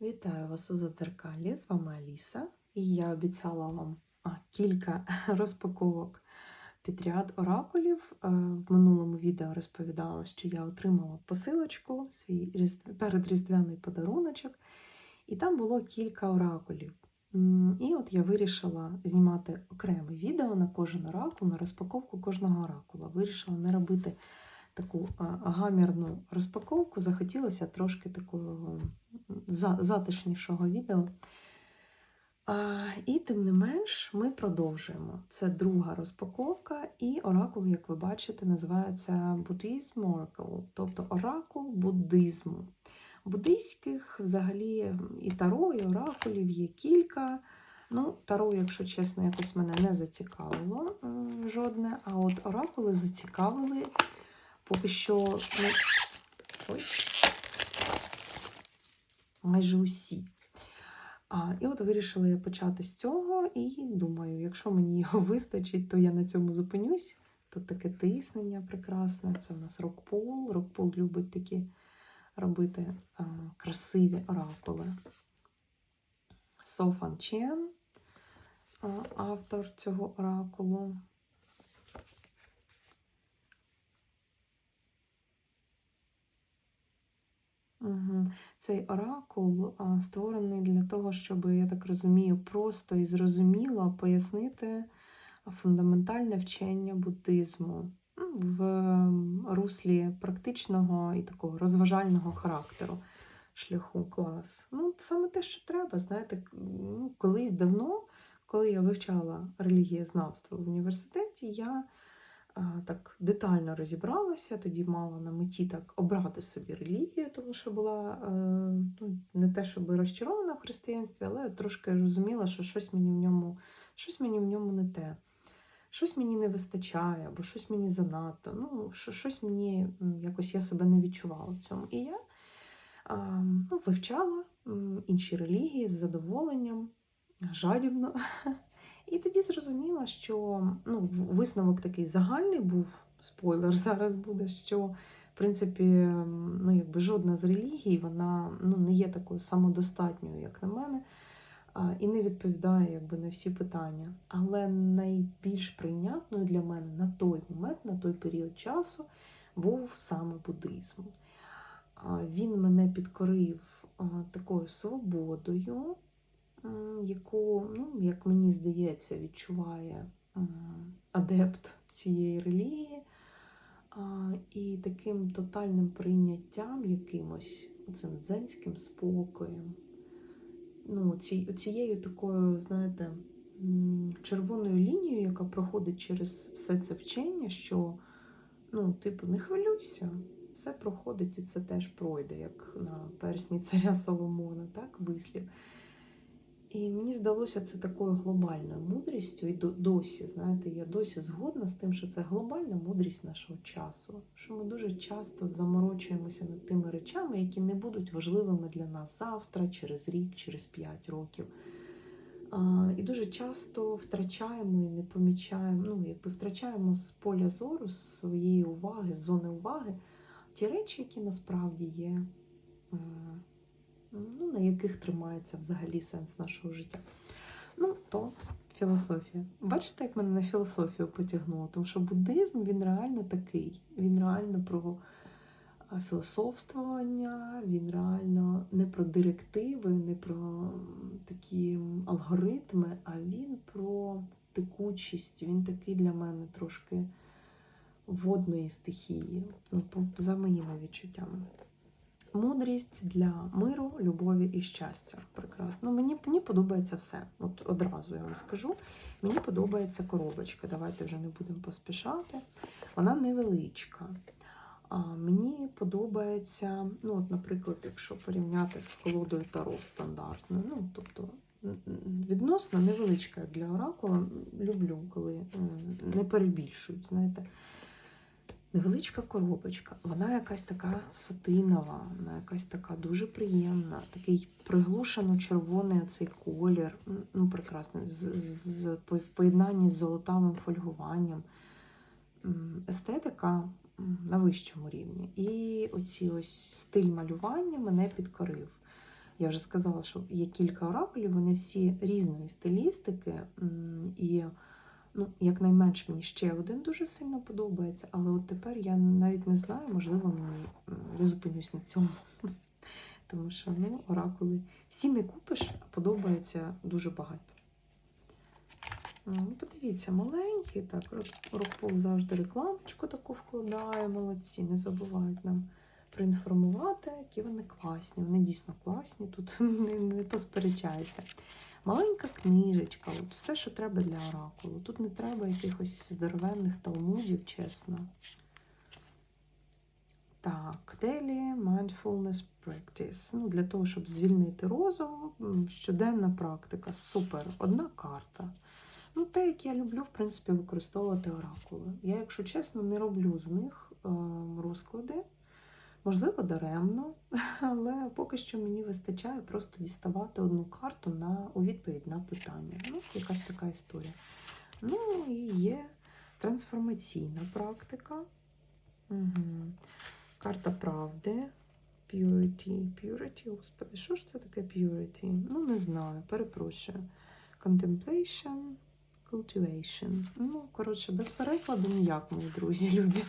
Вітаю вас у Задзеркалі, з вами Аліса. І я обіцяла вам кілька розпаковок підряд оракулів. Е, В минулому відео розповідала, що я отримала посилочку, свій різдв... передріздвяний подаруночок, і там було кілька оракулів. І от я вирішила знімати окреме відео на кожен оракул, на розпаковку кожного оракула. Вирішила не робити таку гамірну розпаковку, захотілося трошки такого затишнішого відео. І тим не менш, ми продовжуємо. Це друга розпаковка, і оракул, як ви бачите, називається Buddhism Oracle, тобто оракул буддизму. Буддийських взагалі і таро, і оракулів є кілька. Ну, таро, якщо чесно, якось мене не зацікавило жодне. А от оракули зацікавили поки що ну, ой, майже усі. А, і от вирішила я почати з цього, і думаю, якщо мені його вистачить, то я на цьому зупинюсь. Тут таке тиснення прекрасне. Це в нас Рокпол. Рокпол любить такі робити а, красиві оракули. Софан Чен, автор цього оракулу. Угу. Цей оракул створений для того, щоб, я так розумію, просто і зрозуміло пояснити фундаментальне вчення буддизму в руслі практичного і такого розважального характеру шляху клас. Ну, саме те, що треба, знаєте, ну, колись давно, коли я вивчала релігієзнавство в університеті, я так детально розібралася, тоді мала на меті так обрати собі релігію, тому що була е, ну, не те, щоб розчарована в християнстві, але трошки розуміла, що щось мені в ньому, щось мені в ньому не те. Щось мені не вистачає, або щось мені занадто. Ну, щось мені якось я себе не відчувала в цьому. І я ну, вивчала інші релігії з задоволенням, жадібно. І тоді зрозуміла, що ну, висновок такий загальний був, спойлер зараз буде, що в принципі ну, якби жодна з релігій вона ну, не є такою самодостатньою, як на мене, і не відповідає якби, на всі питання. Але найбільш прийнятною для мене на той момент, на той період часу, був саме буддизм. Він мене підкорив такою свободою, яку, ну, як мені здається, відчуває адепт цієї релігії, і таким тотальним прийняттям якимось цим дзенським спокоєм. Ну, ці, цією такою, знаєте, червоною лінією, яка проходить через все це вчення, що, ну, типу, не хвилюйся, все проходить і це теж пройде, як на персні царя Соломона, так, вислів. І мені здалося це такою глобальною мудрістю, і досі, знаєте, я досі згодна з тим, що це глобальна мудрість нашого часу. Що ми дуже часто заморочуємося над тими речами, які не будуть важливими для нас завтра, через рік, через п'ять років. І дуже часто втрачаємо і не помічаємо, ну, якби втрачаємо з поля зору, з своєї уваги, з зони уваги, ті речі, які насправді є. Ну, на яких тримається взагалі сенс нашого життя. Ну, то філософія. Бачите, як мене на філософію потягнуло? Тому що буддизм він реально такий. Він реально про філософствування, він реально не про директиви, не про такі алгоритми, а він про текучість. Він такий для мене трошки водної стихії, ну, за моїми відчуттями. Мудрість для миру, любові і щастя. Прекрасно. Мені, мені подобається все. От одразу я вам скажу. Мені подобається коробочка. Давайте вже не будемо поспішати. Вона невеличка. А, мені подобається, ну, от, наприклад, якщо порівняти з колодою Таро стандартною, ну, тобто відносно невеличка для оракула. Люблю, коли не перебільшують, знаєте. Невеличка коробочка, вона якась така сатинова, вона якась така дуже приємна, такий приглушено червоний оцей колір, ну прекрасний, з, з, в поєднанні з золотавим фольгуванням. Естетика на вищому рівні. І оці ось стиль малювання мене підкорив. Я вже сказала, що є кілька оракулів, вони всі різної стилістики. І ну, якнайменш мені ще один дуже сильно подобається, але от тепер я навіть не знаю, можливо, мені я зупинюсь на цьому. Тому що ну, оракули всі не купиш, а подобаються дуже багато. Ну, Подивіться, маленький, так, Рокпол завжди рекламочку таку вкладає, молодці, не забувають нам проінформувати, які вони класні. Вони дійсно класні, тут не, не посперечайся. Маленька книжечка, от все, що треба для оракулу. Тут не треба якихось здоровенних талмудів, чесно. Так, Daily Mindfulness Practice. Ну, для того, щоб звільнити розум, щоденна практика. Супер. Одна карта. Ну, те, як я люблю, в принципі, використовувати оракули. Я, якщо чесно, не роблю з них е, розклади. Можливо, даремно, але поки що мені вистачає просто діставати одну карту на, у відповідь на питання. Ну, якась така історія. Ну і є трансформаційна практика. Угу. Карта правди. Purity. Purity, господи, що ж це таке purity? Ну, не знаю, перепрошую. Contemplation, cultivation. Ну, коротше, без перекладу ніяк, мої друзі, люди.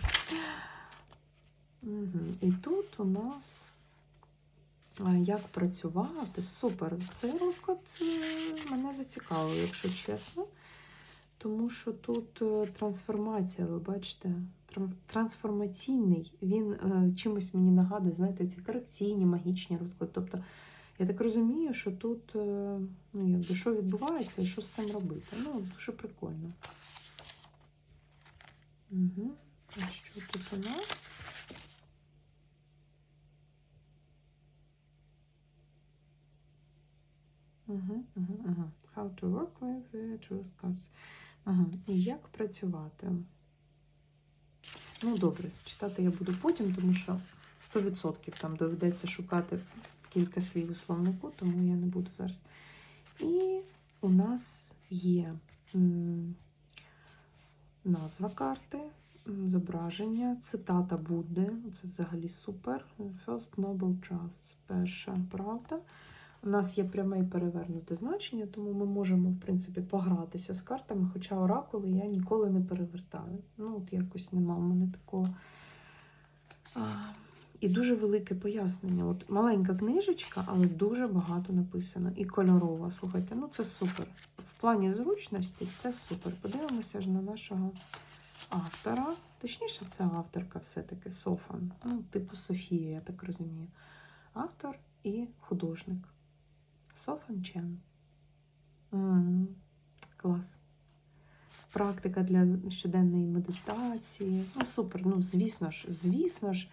І тут у нас як працювати. Супер. Цей розклад е, мене зацікавив, якщо чесно. Тому що тут е, трансформація, ви бачите, трансформаційний, він е, чимось мені нагадує, знаєте, ці корекційні, магічні розклади. Тобто, я так розумію, що тут е, ну, якби, що відбувається і що з цим робити. Ну, дуже прикольно. Угу. А що тут у нас? Угу, угу. How to work with the truth cards. Ага. І як працювати? Ну, добре, читати я буду потім, тому що 100% там доведеться шукати кілька слів у словнику, тому я не буду зараз. І у нас є назва карти, зображення, цитата Будди. Це взагалі супер. First Noble Truth. Перша правда. У нас є пряме і перевернуте значення, тому ми можемо, в принципі, погратися з картами, хоча оракули я ніколи не перевертаю. Ну, от якось нема в мене такого. А, і дуже велике пояснення. От маленька книжечка, але дуже багато написано. І кольорова. Слухайте, ну це супер. В плані зручності це супер. Подивимося ж на нашого автора. Точніше, це авторка все-таки Софан. Ну, типу Софія, я так розумію. Автор і художник. Софан Чен. Клас. Практика для щоденної медитації. Ну, супер. Ну, звісно ж, звісно ж,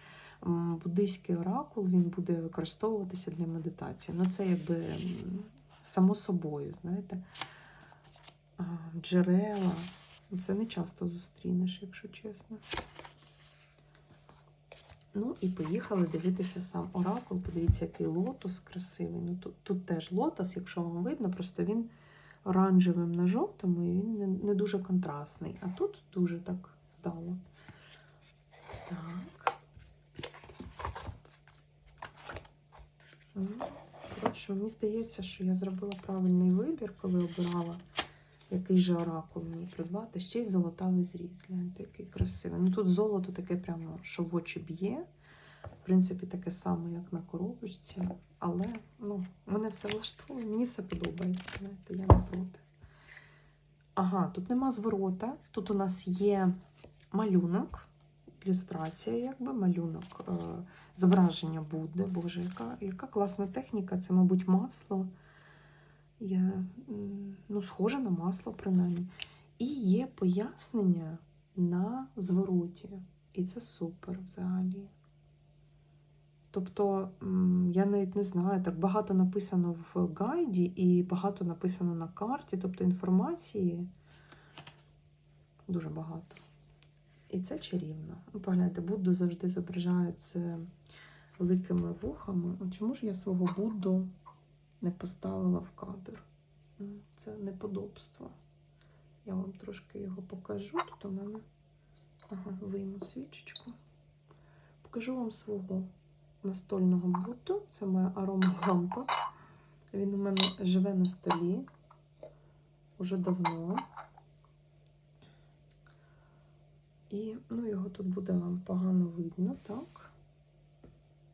буддийський оракул він буде використовуватися для медитації. Ну, це якби само собою, знаєте. Джерела. Це не часто зустрінеш, якщо чесно. Ну і поїхали дивитися сам оракул. Подивіться, який лотос красивий. Ну, тут, тут теж лотос, якщо вам видно, просто він оранжевим на жовтому і він не, не дуже контрастний. А тут дуже так вдало. Так. Коротше, мені здається, що я зробила правильний вибір, коли обирала, який же оракул мені придбати. Ще й золотавий зріз. Гляньте, який красивий. Ну тут золото таке прямо, що в очі б'є. В принципі, таке саме, як на коробочці. Але ну, мене все влаштовує, мені все подобається. Знаєте, я не проти. Ага, тут нема зворота. Тут у нас є малюнок, ілюстрація, якби малюнок, е, зображення Будди. Боже, яка, яка класна техніка, це, мабуть, масло. Я, ну, схоже на масло, принаймні. І є пояснення на звороті. І це супер взагалі. Тобто, я навіть не знаю, так багато написано в гайді і багато написано на карті, тобто інформації дуже багато. І це чарівно. Ну, погляньте, Будду завжди зображають з великими вухами. Чому ж я свого Будду не поставила в кадр? Це неподобство. Я вам трошки його покажу. Тут у мене ага, вийму свічечку. Покажу вам свого. настольного буту. Це моя аромалампа. Він у мене живе на столі уже давно. І ну, його тут буде вам погано видно, так?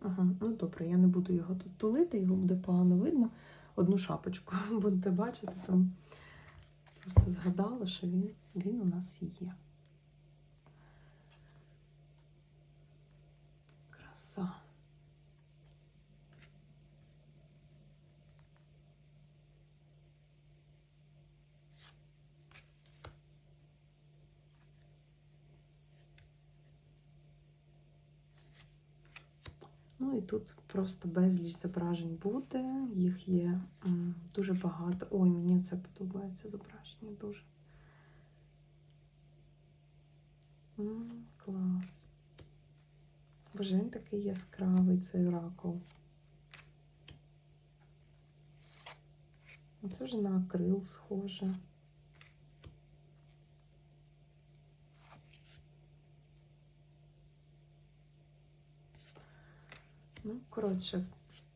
Ага, ну добре, я не буду його тут тулити, його буде погано видно. Одну шапочку будете бачити, там просто згадала, що він, він у нас є. Краса. Ну і тут просто безліч зображень буде, їх є дуже багато. Ой, мені це подобається зображення дуже. Клас. Боже, він такий яскравий цей оракул. Це вже на акрил схоже. Ну, коротше,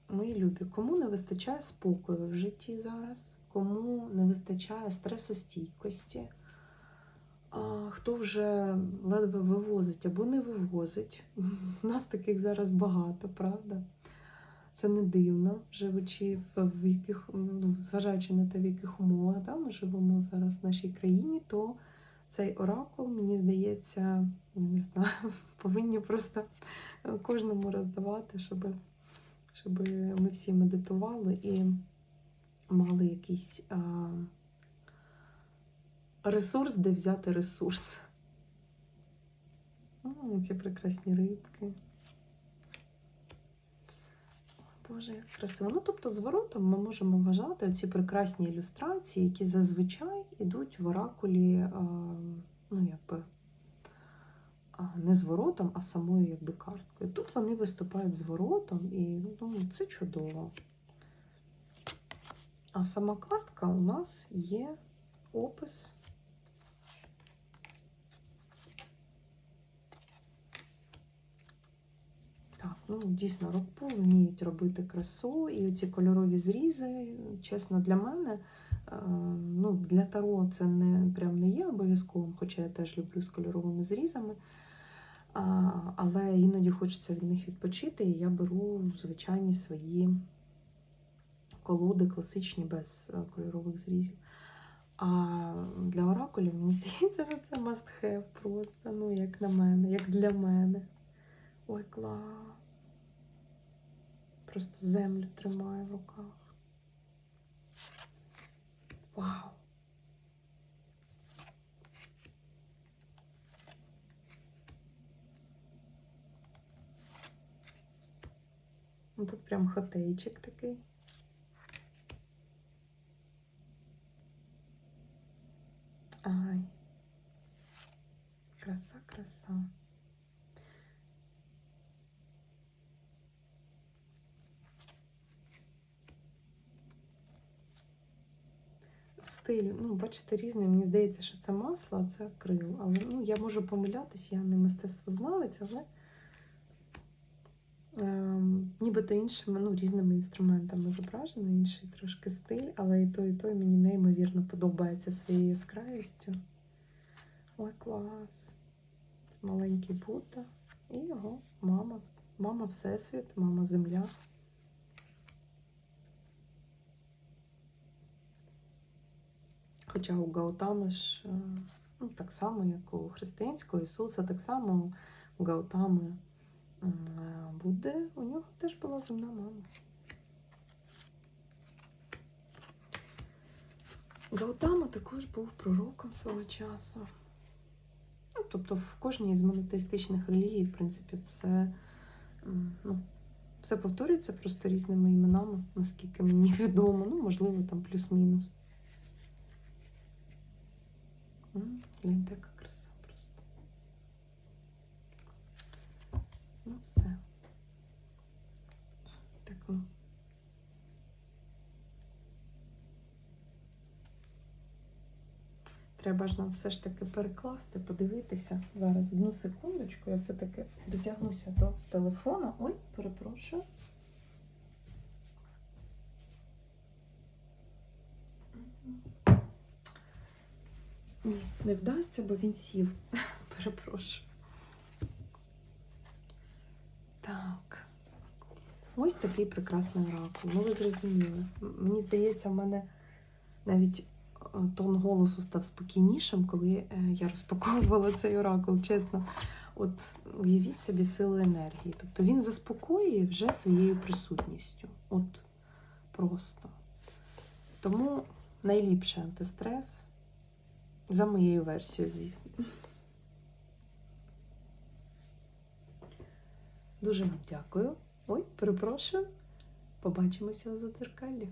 мої любі, кому не вистачає спокою в житті зараз, кому не вистачає стресостійкості, а хто вже ледве вивозить або не вивозить. У нас таких зараз багато, правда? Це не дивно, живучи в яких, ну, зважаючи на те, в яких умовах да, ми живемо зараз в нашій країні, то цей оракул, мені здається, не знаю, повинні просто кожному роздавати, щоб, щоб ми всі медитували і мали якийсь а, ресурс, де взяти ресурс. О, ці прекрасні рибки. Боже, як красиво. Ну, тобто, зворотом ми можемо вважати ці прекрасні ілюстрації, які зазвичай йдуть в оракулі, ну, якби, не зворотом, а самою якби, карткою. Тут вони виступають зворотом, і ну, це чудово. А сама картка у нас є опис. Так, ну дійсно, рокпул вміють робити красу, і ці кольорові зрізи, чесно, для мене, е, ну, для Таро це не прям не є обов'язковим, хоча я теж люблю з кольоровими зрізами. Але іноді хочеться від них відпочити, і я беру звичайні свої колоди, класичні, без е, кольорових зрізів. А для оракулів, мені здається, що це must have просто, ну, як на мене, як для мене. Ой, клас. Просто землю тримаю в руках. Вау. Ну, Тут прям хотейчик такий. Ай. Краса, краса. Стиль, ну, бачите, різний. Мені здається, що це масло, а це акрил. Але ну, я можу помилятись, я не мистецтвознавець, але ем, нібито іншими, ну, різними інструментами зображено, інший трошки стиль, але і той, і той мені неймовірно подобається своєю яскравістю. Ой, клас. Маленький Будда і його мама. Мама Всесвіт, мама Земля. Хоча у Гаутами ж е, ну, так само, як у християнського Ісуса, так само у Гаутами е, Будди, у нього теж була земна мама. Гаутама також був пророком свого часу. Ну, тобто в кожній з монотеїстичних релігій, в принципі, все, ну, все повторюється просто різними іменами, наскільки мені відомо. Ну, можливо, там плюс-мінус. М, Гляньте, яка краса просто. Ну, все. Так, ну. треба ж нам все ж таки перекласти, подивитися. Зараз одну секундочку, я все-таки дотягнуся до телефона. Ой, перепрошую. Ні, не вдасться, бо він сів. Перепрошую. Так. Ось такий прекрасний оракул. Ну, ви зрозуміли. Мені здається, в мене навіть е, тон голосу став спокійнішим, коли е, я розпаковувала цей оракул, чесно. От уявіть собі силу енергії. Тобто він заспокоює вже своєю присутністю. От просто. Тому найліпший антистрес за моєю версією, звісно. Дуже вам дякую. Ой, перепрошую. Побачимося у задзеркаллі.